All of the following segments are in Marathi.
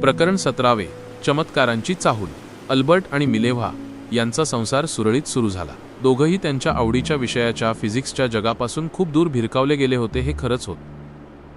प्रकरण सतरावे चमत्कारांची चाहूल. अल्बर्ट आणि मिलेव्हा यांचा संसार सुरळीत सुरू झाला. दोघंही त्यांच्या आवडीच्या विषयाच्या फिजिक्सच्या जगापासून खूप दूर भिरकावले गेले होते हे खरंच होत.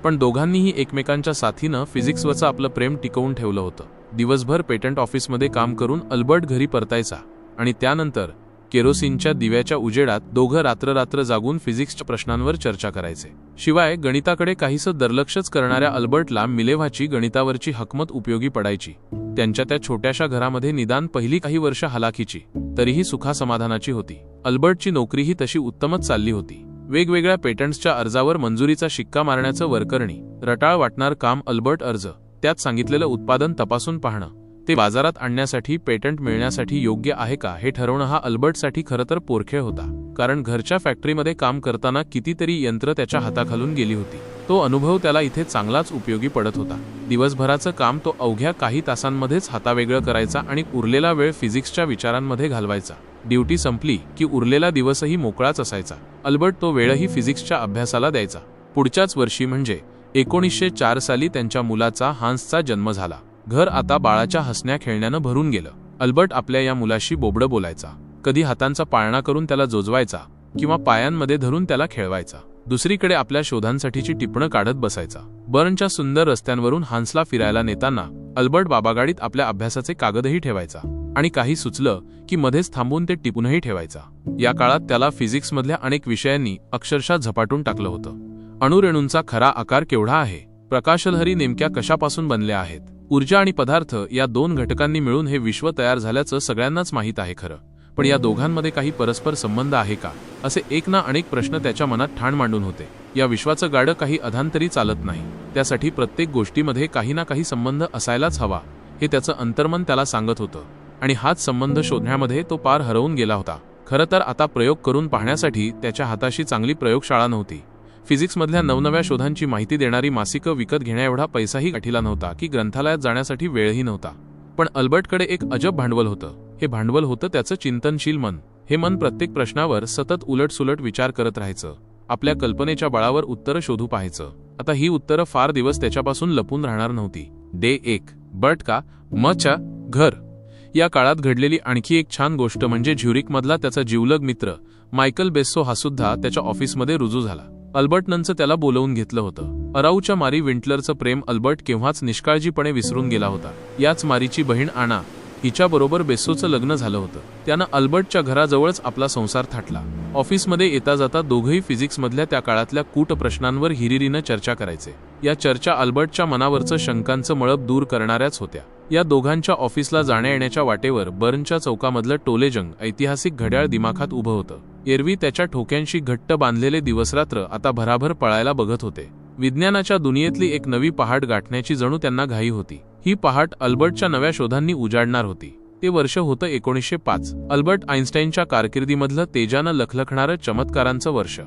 पण दोघांनीही एकमेकांच्या साथीनं फिजिक्सवरचं आपलं प्रेम टिकवून ठेवलं होतं. दिवसभर पेटंट ऑफिसमध्ये काम करून अल्बर्ट घरी परतायचा आणि त्यानंतर केरोसिनच्या दिव्याच्या उजेडात दोघं रात्र रात्र जागून फिजिक्सच्या प्रश्नांवर चर्चा करायचे. शिवाय गणिताकडे काहीसं दुर्लक्षच करणाऱ्या अल्बर्टला मिलेव्हाची गणितावरची हकमत उपयोगी पडायची. त्यांच्या त्या छोट्याशा घरामध्ये निदान पहिली काही वर्ष हलाखीची तरीही सुखासमाधानाची होती. अल्बर्टची नोकरीही तशी उत्तमच चालली होती. वेगवेगळ्या पेटंट्सच्या अर्जावर मंजुरीचा शिक्का मारण्याचं वरकरणी रटाळ वाटणार काम अल्बर्ट अर्ज त्यात सांगितलेलं उत्पादन तपासून पाहणं. ते बाजारात आणण्यासाठी पेटंट मिळण्यासाठी योग्य आहे का हे ठरवणं हा अल्बर्टसाठी खरं तर पोरखेळ होता. कारण घरच्या फॅक्टरीमध्ये काम करताना कितीतरी यंत्र त्याच्या हाताखालून गेली होती. तो अनुभव त्याला इथे चांगलाच उपयोगी पडत होता. दिवसभराचं काम तो अवघ्या काही तासांमध्येच हातावेगळं करायचा आणि उरलेला वेळ फिजिक्सच्या विचारांमध्ये घालवायचा. ड्युटी संपली की उरलेला दिवसही मोकळाच असायचा. अल्बर्ट तो वेळही फिजिक्सच्या अभ्यासाला द्यायचा. पुढच्याच वर्षी म्हणजे एकोणीसशे चार साली त्यांच्या मुलाचा हान्सचा जन्म झाला. घर आता बाळाच्या हसण्या खेळण्यानं भरून गेलं. अल्बर्ट आपल्या या मुलाशी बोबडं बोलायचा. कधी हातांचा पाळणा करून त्याला जोजवायचा किंवा पायांमध्ये धरून त्याला खेळवायचा. दुसरीकडे आपल्या शोधांसाठीची टिपणं काढत बसायचा. बर्नच्या सुंदर रस्त्यांवरून हान्सला फिरायला नेताना अल्बर्ट बाबागाडीत आपल्या अभ्यासाचे कागदही ठेवायचा आणि काही सुचलं की मध्येच थांबून ते टिपूनही ठेवायचा. या काळात त्याला फिजिक्समधल्या अनेक विषयांनी अक्षरशः झपाटून टाकलं होतं. अणुरेणूंचा खरा आकार केवढा आहे? प्रकाशलहरी नेमक्या कशापासून बनल्या आहेत? ऊर्जा आणि पदार्थ या दोन घटकांनी मिळून हे विश्व तयार झाल्याचं सगळ्यांनाच माहीत आहे खरं. पण या दोघांमध्ये काही परस्पर संबंध आहे का? असे एक ना अनेक प्रश्न त्याच्या मनात ठाण मांडून होते. या विश्वाचं गाडं काही अधांतरी चालत नाही. त्यासाठी प्रत्येक गोष्टीमध्ये काही ना काही संबंध असायलाच हवा हे त्याचं अंतर्मन त्याला सांगत होतं. आणि हाच संबंध शोधण्यामध्ये तो पार हरवून गेला होता. खरं तर आता प्रयोग करून पाहण्यासाठी त्याच्या हाताशी चांगली प्रयोगशाळा नव्हती. फिजिक्समधल्या नवनव्या शोधांची माहिती देणारी मासिकं विकत घेण्याएवढा पैसाही गाठीला नव्हता की ग्रंथालयात जाण्यासाठी वेळही नव्हता. पण अल्बर्टकडे एक अजब भांडवल होतं. हे भांडवल होतं त्याचं चिंतनशील मन. हे मन प्रत्येक प्रश्नावर सतत उलटसुलट विचार करत राहायचं. आपल्या कल्पनेच्या बळावर उत्तरं शोधू पाहायचं. आता ही उत्तरं फार दिवस त्याच्यापासून लपून राहणार नव्हती. डे एक. बट का? मच्या घर. या काळात घडलेली आणखी एक छान गोष्ट म्हणजे झ्युरिकमधला त्याचा जीवलग मित्र मायकल बेस्सो हा सुद्धा त्याच्या ऑफिसमध्ये रुजू झाला. अल्बर्टनंचं त्याला बोलवून घेतलं होतं. अराऊच्या मारी विंटलरचं प्रेम अल्बर्ट केव्हाच निष्काळजीपणे विसरून गेला होता. याच मारीची बहीण आणा हिच्याबरोबर बेस्सोचं लग्न झालं होतं. त्यानं अल्बर्टच्या घराजवळच आपला संसार थाटला. ऑफिसमध्ये येता जाता दोघंही फिजिक्समधल्या त्या काळातल्या कूट प्रश्नांवर हिरिरीनं चर्चा करायचे. या चर्चा अल्बर्टच्या मनावरचं शंकांचं मळप दूर करणाऱ्याच होत्या. या दोघांच्या ऑफिसला जाण्या येण्याच्या वाटेवर बर्नच्या चौकामधलं टोलेजंग ऐतिहासिक घड्याळ दिमाखात उभं होतं. एरवी त्याच्या ठोक्यांशी घट्ट बांधलेले दिवसरात्र आता भराभर पळायला बघत होते. विज्ञानाच्या दुनियेतली एक नवी पहाट गाठण्याची जणू त्यांना घाई होती. ही पहाट अल्बर्टच्या नव्या शोधांनी उजाडणार होती. ते वर्ष होतं एकोणीसशे पाच. अल्बर्ट आईन्स्टाईनच्या कारकिर्दीमधलं तेजानं लखलखणारं चमत्कारांचं वर्ष.